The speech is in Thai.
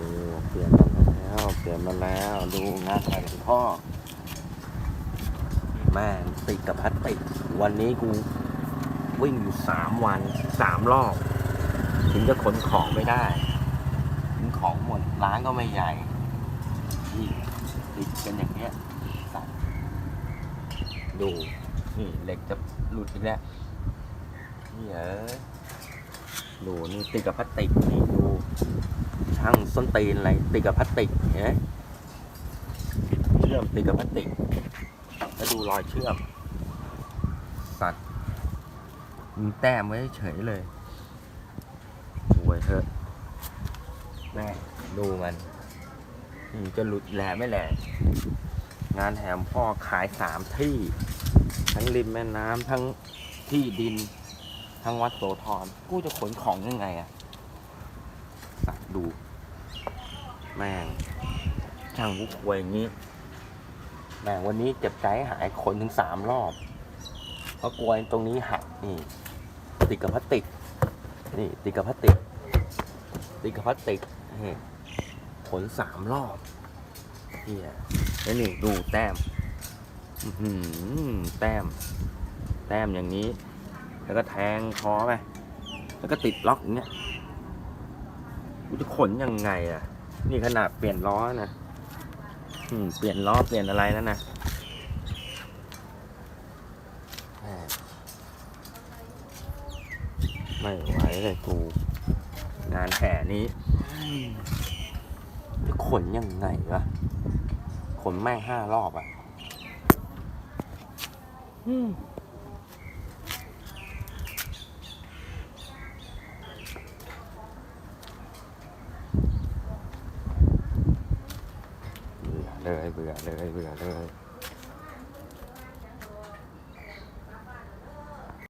ดูเปลี่ยนมาแล้วเปลี่ยนมาแล้วดูงานแต่งพ่อ แม่ติดกับพลาสติกวันนี้กูวิ่งอยู่สามวันสามรอบถึงจะขนของไม่ได้ถึงของหมดร้านก็ไม่ใหญ่นี่ติดกันอย่างเนี้ยสัตว์ดูนี่เหล็กจะหลุดอีกแล้วนี่เอ้ยดูนี่ติดกับพลาสติกนี่ดู ช่างส้นตีนอะไรติดกับพลาสติกเห็นไหมเชื่อมติดกับพลาสติกแล้วดูรอยเชื่อม สัตว์มีแต้มไว้เฉยเลยโวยเถอะแม่ดูมันนี่จะหลุดแหล่ไม่แหล่งานแถมพ่อขายสามที่ ทั้งริมแม่น้ำทั้งที่ดิน ทั้งวัดโสธรกูจะขนของยังไงอะสัตว์ดู แม่งช่างกูควยอย่างนี้ แม่งวันนี้เจ็บใจหายขนถึงสามรอบ เพราะกลัวตรงนี้หักนี่ ติดกับพลาสติก นี่ ติดกับพลาสติก ติดกับพลาสติกนี่ขนสามรอบนี่แล้วนี่ดูแต้มอื้อหือแต้ม แต้มอย่างนี้ แล้วก็แทงคอไป แล้วก็ติดล็อกอย่างเงี้ยกูจะขนยังไงอะ นี่ขนาดเปลี่ยนล้อนะอืมเปลี่ยนล้อเปลี่ยนอะไรแล้วนะแหม่ไม่ไหวเลยกู งานแห่นี้จะขนยังไงวะขนแม่ห้ารอบอะอืมเบื่อ เลยเบื่อเลยเบื่อเลย